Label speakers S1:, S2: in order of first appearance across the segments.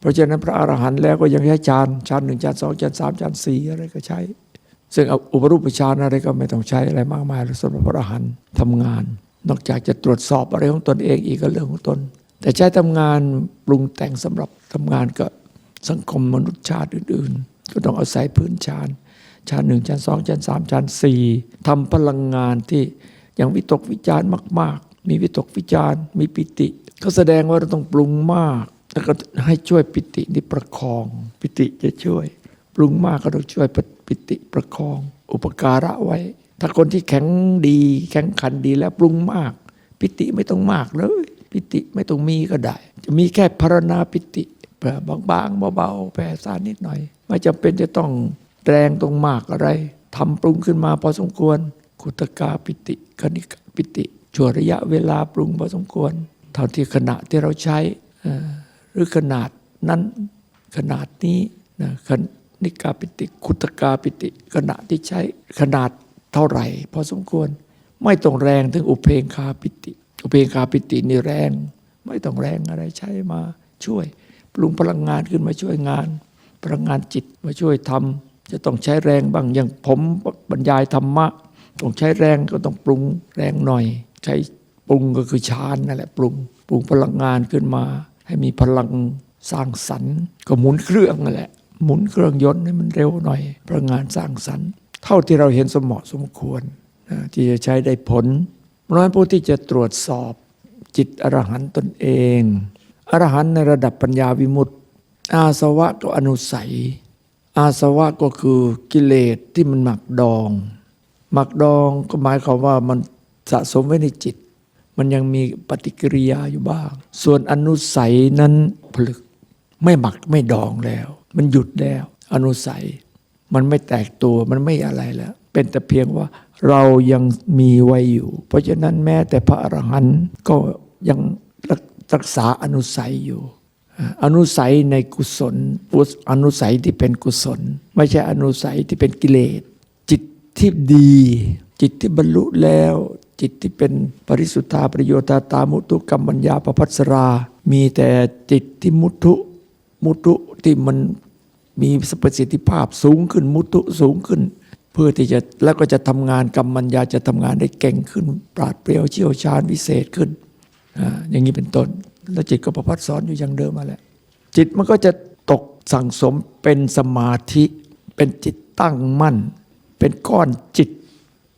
S1: เพราะฉะนั้นพระอรหันต์แล้วก็ยังใช้ฌานฌานหนึ่งฌานสองฌานสามฌานสี่อะไรก็ใช้ ซึ่งเอาอุปรูปฌานอะไรก็ไม่ต้องใช้อะไรมากมายสำหรับพระอรหันต์ทำงาน นอกจากจะตรวจสอบอะไรของตนเองอีกก็เรื่องของตน แต่ใช้ทำงานปรุงแต่งสำหรับทำงานกับสังคมมนุษยชาติอื่น ๆ ก็ต้องอาศัยพื้นฌานฌานหนึ่งฌานสองฌานสามฌานสี่ทำพลังงานที่ยังวิตกวิจารณ์มาก ๆ มีวิตกวิจารณ์มีปิติ ก็แสดงว่าเราต้องปรุงมาก แล้วก็ให้ช่วยปิตินี่ประคอง ปิติจะช่วย ปรุงมากก็ต้องช่วยปิติประคอง อุปการะไว้ ถ้าคนที่แข็งดี แข็งขันดีแล้วปรุงมาก ปิติไม่ต้องมากเลย ปิติไม่ต้องมีก็ได้ จะมีแค่พารณาปิติแบบบางๆเบาๆแผ่ซ่านนิดหน่อย ไม่จำเป็นจะต้องแรงตรงมากอะไรทำปรุงขึ้นมาพอสมควรคุตกาปิติคณิกปิติชั่วระยะเวลาปรุงพอสมควร เท่าที่ขณะที่เราใช้ รือขนาดนั้นขนาดนี้นะคณิกาปิติคุตกาปิติ ขณะที่ใช้ขนาดเท่าไหร่ พอสมควรไม่ต้องแรงถึงอุเพงคาปิติ อุเพงคาปิตินี่แรง ไม่ต้องแรงอะไรใช้มาช่วย ปรุงพลังงานขึ้นมาช่วยงาน พลังงานจิตมาช่วยทำจะต้องใช้แรงบ้างอย่างผมบรรยายธรรมะ ต้องใช้แรงก็ต้องปรุงแรงหน่อย ใช้ปรุงก็คือฌานนั่นแหละปรุงปรุงพลังงานขึ้นมา ให้มีพลังสร้างสรรค์ก็หมุนเครื่องนั่นแหละ หมุนเครื่องยนต์ให้มันเร็วหน่อยพลังงานสร้างสรรค์ เท่าที่เราเห็นสมเหมาะสมควรนะที่จะใช้ได้ผลน้อยผู้ที่จะตรวจสอบจิตอรหันต์ตนเองอรหันต์ในระดับปัญญาวิมุตติ อาสวะก็อนุสัย อาสวะก็คือกิเลสที่มันหมักดอง หมักดองก็หมายความว่ามันสะสมไว้ในจิต มันยังมีปฏิกิริยาอยู่บ้าง ส่วนอนุสัยนั้นผลึก ไม่หมักไม่ดองแล้ว มันหยุดแล้ว อนุสัย มันไม่แตกตัวมันไม่อะไรแล้ว เป็นแต่เพียงว่าเรายังมีไว้อยู่ เพราะฉะนั้นแม้แต่พระอรหันต์ก็ยังรักษาอนุสัยอยู่ อนุสัยในกุศลอนุสัยที่เป็นกุศล ไม่ใช่อนุสัยที่เป็นกิเลส จิตที่ดี จิตที่บรรลุแล้ว จิตที่เป็นปริสุทธาประโยชน์ตามุตุกรรมัญญาประพัสรา มีแต่จิตที่มุทุมุทุที่มันมีประสิทธิภาพสูงขึ้นมุทุสูงขึ้น เพื่อที่จะแล้วก็จะทำงานกรรมัญญาจะทำงานได้เก่งขึ้น ปราดเปรียวเชี่ยวชาญวิเศษขึ้นออย่างนี้เป็นต้น แล้วจิตก็ประพัดสอนอยู่อย่างเดิมมาแหละจิตมันก็จะตกสั่งสมเป็นสมาธิ เป็นจิตตั้งมั่น เป็นก้อนจิต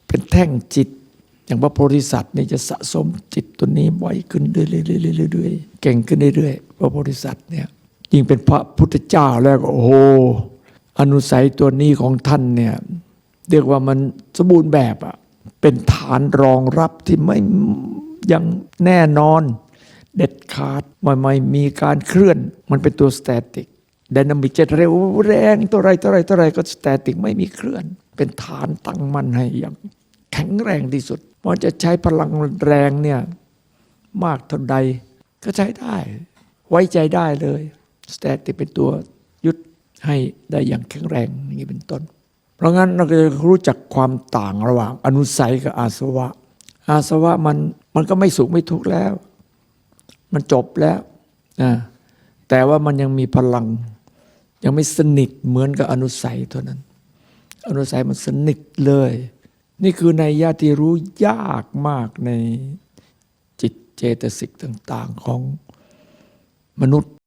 S1: เป็นแท่งจิต อย่างพระโพธิสัตว์นี่จะสะสมจิตตัวนี้ไว้ขึ้นเรื่อยๆเก่งขึ้นเรื่อยๆพระโพธิสัตว์เนี่ยยิ่งเป็นพระพุทธเจ้าแล้วก็โอ้โหอนุสัยตัวนี้ของท่านเนี่ยเรียกว่ามันสมบูรณ์แบบอะเป็นฐานรองรับที่ไม่ยังแน่นอน เด็ดขาดไม่ไม่มีการเคลื่อน มันเป็นตัวสแตติกดนามิกจะเร็วแรงตัวไรตัวไรตัวไรก็สแตติกไม่มีเคลื่อน เป็นฐานตั้งมั่นให้อย่างแข็งแรงที่สุด มันจะใช้พลังแรงเนี่ยมากเท่าใดก็ใช้ได้ ไว้ใจได้เลยสแตติเป็นตัวยึดให้ได้อย่างแข็งแรงอย่างนี้เป็นต้น เพราะงั้นเราจะรู้จักความต่างระหว่าง อนุสัยกับอาสวะ อาสวะมันมันก็ไม่สุขไม่ทุกข์แล้ว มันจบแล้วนะแต่ว่ามันยังมีพลัง ยังไม่สนิทเหมือนกับอนุสัยเท่านั้น อนุสัยมันสนิทเลย นี่คือในยาที่รู้ยากมากในจิตเจตสิกต่าง ๆของมนุษย์